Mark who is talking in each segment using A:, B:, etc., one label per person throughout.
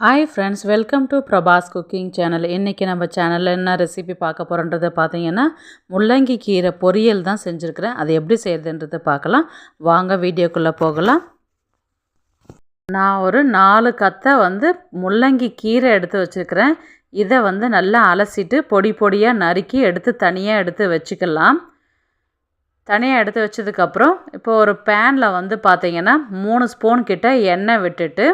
A: Hi friends welcome to Prabhas cooking channel இன்றைக்கி நம்ம சேனலில் என்ன ரெசிபி பார்க்க போகிறோன்றதை பார்த்தீங்கன்னா முள்ளங்கி கீரை பொரியல் தான் செஞ்சுருக்கிறேன். அதை எப்படி செய்கிறதுன்றதை பார்க்கலாம். வாங்க வீடியோக்குள்ளே போகலாம். நான் ஒரு நாலு கத்தை வந்து முள்ளங்கி கீரை எடுத்து வச்சுருக்கிறேன். இதை வந்து நல்லா அலசிட்டு பொடி பொடியாக நறுக்கி எடுத்து தனியாக எடுத்து வச்சுக்கலாம். தனியாக எடுத்து வச்சதுக்கப்புறம் இப்போ ஒரு பேனில் வந்து பார்த்தீங்கன்னா மூணு ஸ்பூன் கிட்ட எண்ணெய் விட்டுட்டு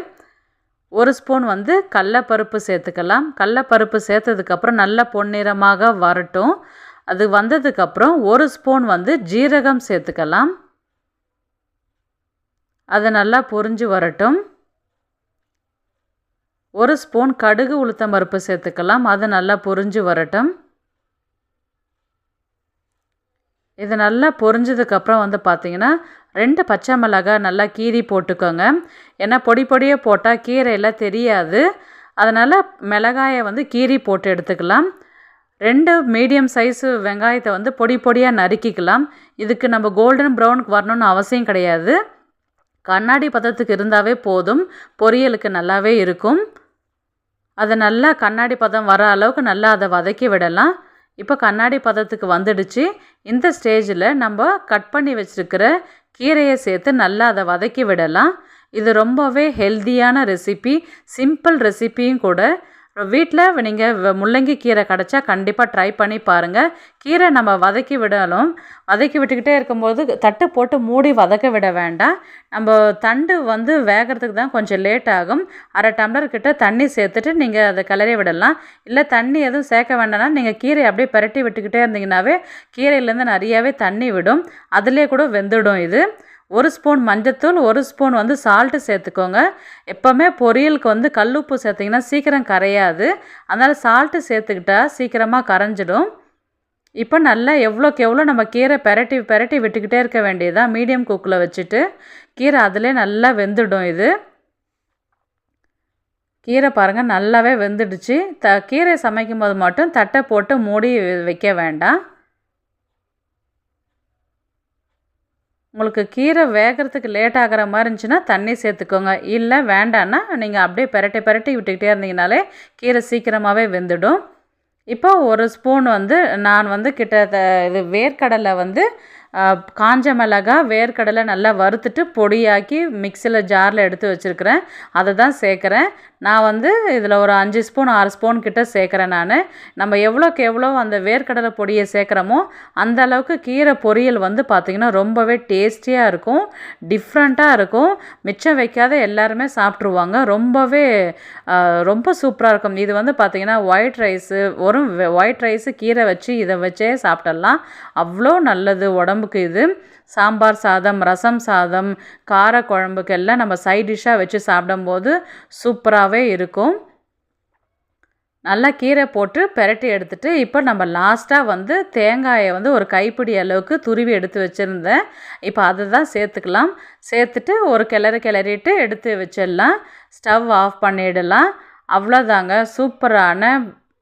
A: ஒரு ஸ்பூன் வந்து கடலப்பருப்பு சேர்த்துக்கலாம். கடலப்பருப்பு சேர்த்ததுக்கப்புறம் நல்லா பொன்னிறமாக வரட்டும். அது வந்ததுக்கப்புறம் ஒரு ஸ்பூன் வந்து ஜீரகம் சேர்த்துக்கலாம். அது நல்லா பொரிஞ்சு வரட்டும். ஒரு ஸ்பூன் கடுகு உளுத்தம் பருப்பு சேர்த்துக்கலாம். அது நல்லா பொரிஞ்சு வரட்டும். இது நல்லா பொரிஞ்சதுக்கப்புறம் வந்து பார்த்திங்கன்னா ரெண்டு பச்சை மிளகாய் நல்லா கீரி போட்டுக்கோங்க. ஏன்னா பொடி பொடியாக போட்டால் கீரையெல்லாம் தெரியாது. அதனால் மிளகாயை வந்து கீரி போட்டு எடுத்துக்கலாம். ரெண்டு மீடியம் சைஸு வெங்காயத்தை வந்து பொடி பொடியாக நறுக்கிக்கலாம். இதுக்கு நம்ம கோல்டன் ப்ரௌனுக்கு வரணும்னு அவசியம் கிடையாது. கண்ணாடி பதத்துக்கு இருந்தாவே போதும். பொரியலுக்கு நல்லாவே இருக்கும். அதை நல்லா கண்ணாடி பதம் வர அளவுக்கு நல்லா அதை வதக்கி விடலாம். இப்போ கண்ணாடி பதத்துக்கு வந்துடுச்சு. இந்த ஸ்டேஜில் நம்ம கட் பண்ணி வச்சுருக்கிற கீரையை சேர்த்து நல்லா அதை வதக்கி விடலாம். இது ரொம்பவே ஹெல்த்தியான ரெசிபி சிம்பிள் ரெசிப்பியும் கூட வீட்டில் நீங்கள் முள்ளங்கி கீரை கிடச்சா கண்டிப்பாக ட்ரை பண்ணி பாருங்கள் கீரை நம்ம வதக்கி விடலும் வதக்கி விட்டுக்கிட்டே இருக்கும்போது தட்டு போட்டு மூடி வதக்க விட வேண்டாம். நம்ம தண்டு வந்து வேகிறதுக்கு தான் கொஞ்சம் லேட் ஆகும். அரை டம்ளர் கிட்ட தண்ணி சேர்த்துட்டு நீங்கள் அதை கிளறி விடலாம். இல்லை தண்ணி எதுவும் சேர்க்க வேண்டாம்னா நீங்கள் கீரை அப்படியே பரட்டி விட்டுக்கிட்டே இருந்தீங்கன்னாவே கீரையிலேருந்து நிறையாவே தண்ணி விடும். அதுலேயே கூட வெந்துடும் இது. ஒரு ஸ்பூன் மஞ்சத்தூள் ஒரு ஸ்பூன் வந்து சால்ட்டு சேர்த்துக்கோங்க. எப்போவுமே பொரியலுக்கு வந்து கல்லுப்பு சேர்த்திங்கன்னா சீக்கிரம் கரையாது. அதனால் சால்ட்டு சேர்த்துக்கிட்டா சீக்கிரமாக கரைஞ்சிடும். இப்போ நல்லா எவ்வளோக்கு எவ்வளோ நம்ம கீரை பெரட்டி பெரட்டி விட்டுக்கிட்டே இருக்க வேண்டியதாக மீடியம் குக்கில் வச்சுட்டு கீரை அதிலே நல்லா வெந்துடும் இது. கீரை பாருங்கள் நல்லாவே வெந்துடுச்சு. த கீரை சமைக்கும் போது மட்டும் தட்டை போட்டு மூடி வைக்க வேண்டாம். உங்களுக்கு கீரை வேகிறதுக்கு லேட் ஆகிற மாதிரி இருந்துச்சுன்னா தண்ணி சேர்த்துக்கோங்க. இல்லை வேண்டான்னா நீங்கள் அப்படியே பெரட்டி பெரட்டி விட்டுக்கிட்டே இருந்தீங்கனாலே கீரை சீக்கிரமாகவே வெந்துடும். இப்போ ஒரு ஸ்பூன் வந்து நான் வந்து கிட்ட இது வேர்க்கடலை வந்து காஞ்ச மிளகா வேர்க்கடலை நல்லா வறுத்துட்டு பொடியாக்கி மிக்சியில் ஜாரில் எடுத்து வச்சுருக்கிறேன். அதை தான் சேர்க்குறேன். நான் வந்து இதில் ஒரு அஞ்சு ஸ்பூன் ஆறு ஸ்பூன் கிட்ட சேர்க்குறேன் நான். நம்ம எவ்வளோக்கு எவ்வளோ அந்த வேர்க்கடலை பொடியை சேர்க்குறோமோ அந்த அளவுக்கு கீரை பொரியல் வந்து பார்த்திங்கன்னா ரொம்பவே டேஸ்டியாக இருக்கும் டிஃப்ரெண்ட்டாக இருக்கும். மிச்சம் வைக்காத எல்லாருமே சாப்பிட்ருவாங்க ரொம்பவே ரொம்ப சூப்பராக இருக்கும். இது வந்து பார்த்திங்கன்னா ஒயிட் ரைஸு ஒரு ஒயிட் ரைஸு கீரை வச்சு இதை வச்சே சாப்பிடலாம் அவ்வளோ நல்லது உடம்புக்கு இது. சாம்பார் சாதம் ரசம் சாதம் கார குழம்புக்கெல்லாம் நம்ம சைட் டிஷ்ஷாக வச்சு சாப்பிடும்போது சூப்பராகவே இருக்கும். நல்லா கீரை போட்டு பெரட்டி எடுத்துகிட்டு இப்போ நம்ம லாஸ்ட்டாக வந்து தேங்காயை வந்து ஒரு கைப்பிடி அளவுக்கு துருவி எடுத்து வச்சுருந்தேன். இப்போ அதை தான் சேர்த்துக்கலாம். சேர்த்துட்டு ஒரு கிளறு கிளறிட்டு எடுத்து வச்சிடலாம். ஸ்டவ் ஆஃப் பண்ணிடலாம். அவ்வளோதாங்க சூப்பரான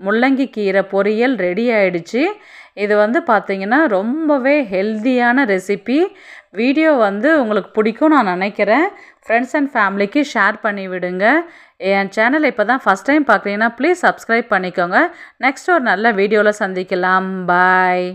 A: முள்ளங்கி கீரை பொரியல் ரெடி ஆயிடுச்சு. இது வந்து பார்த்திங்கன்னா ரொம்பவே ஹெல்த்தியான ரெசிபி. வீடியோ வந்து உங்களுக்கு பிடிக்கும் நான் நினைக்கிறேன். ஃப்ரெண்ட்ஸ் அண்ட் ஃபேமிலிக்கு ஷேர் பண்ணி விடுங்க. என் சேனல் இப்போ தான் ஃபஸ்ட் டைம் பார்க்குறீங்கன்னா ப்ளீஸ் சப்ஸ்கிரைப் பண்ணிக்கோங்க. நெக்ஸ்ட் ஒரு நல்ல வீடியோவில் சந்திக்கலாம். பாய்